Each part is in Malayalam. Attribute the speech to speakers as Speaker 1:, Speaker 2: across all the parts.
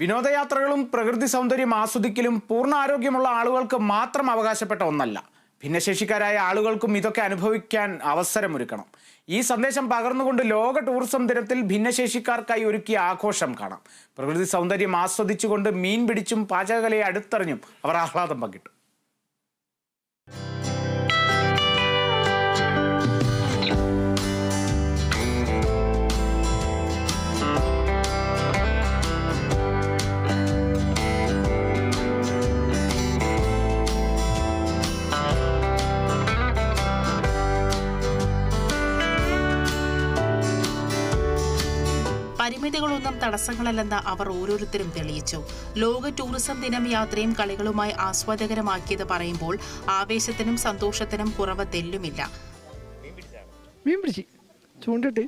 Speaker 1: വിനോദയാത്രകളും പ്രകൃതി സൗന്ദര്യം ആസ്വദിക്കലും പൂർണ ആരോഗ്യമുള്ള ആളുകൾക്ക് മാത്രം അവകാശപ്പെട്ട ഒന്നല്ല. ഭിന്നശേഷിക്കാരായ ആളുകൾക്കും ഇതൊക്കെ അനുഭവിക്കാൻ അവസരമൊരുക്കണം. ഈ സന്ദേശം പകർന്നുകൊണ്ട് ലോക ടൂറിസം ദിനത്തിൽ ഭിന്നശേഷിക്കാർക്കായി ഒരുക്കിയ ആഘോഷം കാണാം. പ്രകൃതി സൗന്ദര്യം ആസ്വദിച്ചുകൊണ്ട് മീൻ പിടിച്ചും പാചകകലയെ അടുത്തറിഞ്ഞും അവർ ആഹ്ലാദം പങ്കിട്ടു.
Speaker 2: പരിമിതികളൊന്നും തടസ്സങ്ങളല്ലെന്ന് അവർ ഓരോരുത്തരും തെളിയിച്ചു. ലോക ടൂറിസം ദിനം യാത്രയും കളികളുമായി ആസ്വാദകരമാക്കിയത് പറയുമ്പോൾ ആവേശത്തിനും സന്തോഷത്തിനും കുറവ് തെല്ലുമില്ല.
Speaker 3: മീൻ പിടിച്ച്. ചൂണ്ടിട്ട്.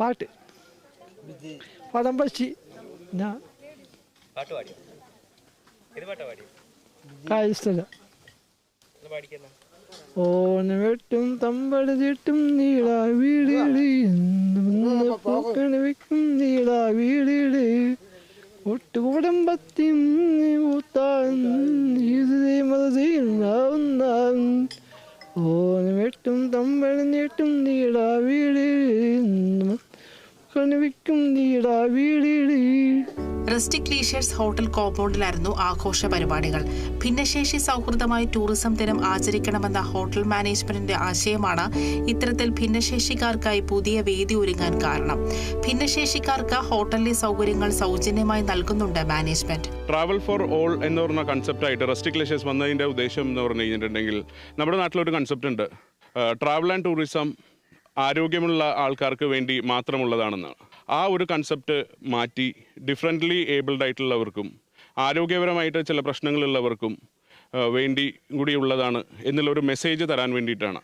Speaker 3: പാട്ട്. പടം പശി
Speaker 4: പാട്ടാ
Speaker 3: നീള
Speaker 4: ഒന്ന് പാടിക്കുന്ന
Speaker 3: ഓന വെട്ടും തമ്പട ചീട്ടും നീടാ വീടിട് പൂക്കണ വെക്കും നീടാ വീടിട് ഒട്ടുകൂടം പത്തിയും ഓന വെട്ടും തമ്പട നീട്ടും നീടാ വീടിട് കണിവിക്കും നീടാ വീടിട്
Speaker 2: റെസ്റ്റിക് ലീഷേഴ്സ് ഹോട്ടൽ കോമ്പൗണ്ടിലായിരുന്നു ആഘോഷ പരിപാടികൾ. ഭിന്നശേഷി സൗഹൃദമായി ടൂറിസം ദിനം ആചരിക്കണമെന്ന ഹോട്ടൽ മാനേജ്മെന്റിന്റെ ആശയമാണ് ഇത്തരത്തിൽ ഭിന്നശേഷിക്കാർക്കായി പുതിയ വേദി ഒരുങ്ങാൻ കാരണം. ഭിന്നശേഷിക്കാർക്ക് ഹോട്ടലിലെ സൗകര്യങ്ങൾ സൗജന്യമായി നൽകുന്നുണ്ട് മാനേജ്മെന്റ്.
Speaker 5: ട്രാവൽ ഫോർ ഓൾ എന്ന് പറഞ്ഞ കൺസെപ്റ്റ് ആയിട്ട് റെസ്റ്റിക് ലീഷേഴ്സ് വന്നതിന്റെ ഉദ്ദേശം എന്ന് പറഞ്ഞു കഴിഞ്ഞിട്ടുണ്ടെങ്കിൽ നമ്മുടെ നാട്ടിലൊരു കൺസെപ്റ്റ് ഉണ്ട്. ട്രാവൽ ആൻഡ് ടൂറിസം ആരോഗ്യമുള്ള ആൾക്കാർക്ക് വേണ്ടി മാത്രമുള്ളതാണെന്ന്. ആ ഒരു കൺസെപ്റ്റ് മാറ്റി ഡിഫറെന്റ്ലി ഏബിൾഡ് ആയിട്ടുള്ളവർക്കും ആരോഗ്യപരമായിട്ട് ചില പ്രശ്നങ്ങളുള്ളവർക്കും വേണ്ടി കൂടിയുള്ളതാണ് എന്നുള്ളൊരു മെസ്സേജ് തരാൻ വേണ്ടിയിട്ടാണ്.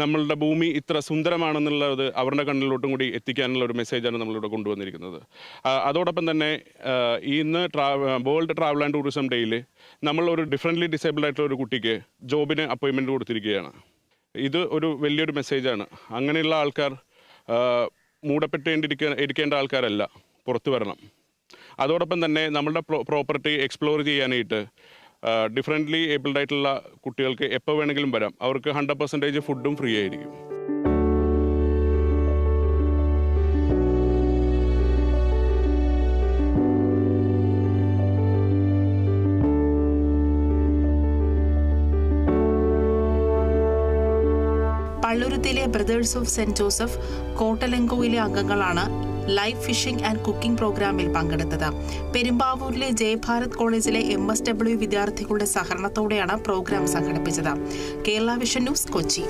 Speaker 5: നമ്മളുടെ ഭൂമി ഇത്ര സുന്ദരമാണെന്നുള്ളത് അവരുടെ കണ്ണിലോട്ടും കൂടി എത്തിക്കാനുള്ള ഒരു മെസ്സേജാണ് നമ്മളിവിടെ കൊണ്ടുവന്നിരിക്കുന്നത്. അതോടൊപ്പം തന്നെ ഇന്ന് ട്രാ വേൾഡ് ട്രാവൽ ആൻഡ് ടൂറിസം ഡേയിൽ നമ്മൾ ഒരു ഡിഫറെന്റ്ലി ഡിസേബിൾഡ് ആയിട്ടുള്ള ഒരു കുട്ടിക്ക് ജോബിന് അപ്പോയിൻമെന്റ് കൊടുത്തിരിക്കുകയാണ്. ഇത് ഒരു വലിയൊരു മെസ്സേജാണ്. അങ്ങനെയുള്ള ആൾക്കാർ മൂടപ്പെട്ടേണ്ടിരിക്കുക മൂടപ്പെട്ടേണ്ടിരിക്ക ഇരിക്കേണ്ട ആൾക്കാരല്ല പുറത്തു വരണം. അതോടൊപ്പം തന്നെ നമ്മളുടെ പ്രോപ്പർട്ടി എക്സ്പ്ലോർ ചെയ്യാനായിട്ട് ഡിഫറെന്റ്ലി ഏബിൾഡ് ആയിട്ടുള്ള കുട്ടികൾക്ക് എപ്പോൾ വേണമെങ്കിലും വരാം. അവർക്ക് ഹൺഡ്രഡ് പെർസെന്റേജ് ഫുഡും ഫ്രീ ആയിരിക്കും.
Speaker 2: പള്ളുരുത്തിയിലെ ബ്രദേഴ്സ് ഓഫ് സെന്റ് ജോസഫ് കോട്ടലങ്കോയിലെ അംഗങ്ങളാണ് ലൈഫ് ഫിഷിംഗ് ആൻഡ് കുക്കിംഗ് പ്രോഗ്രാമിൽ പങ്കെടുത്തത്. പെരുമ്പാവൂരിലെ ജയഭാരത് കോളേജിലെ എം എസ് ഡബ്ല്യു വിദ്യാർത്ഥികളുടെ സഹകരണത്തോടെയാണ് പ്രോഗ്രാം സംഘടിപ്പിച്ചത്. Kerala vision news Kochi.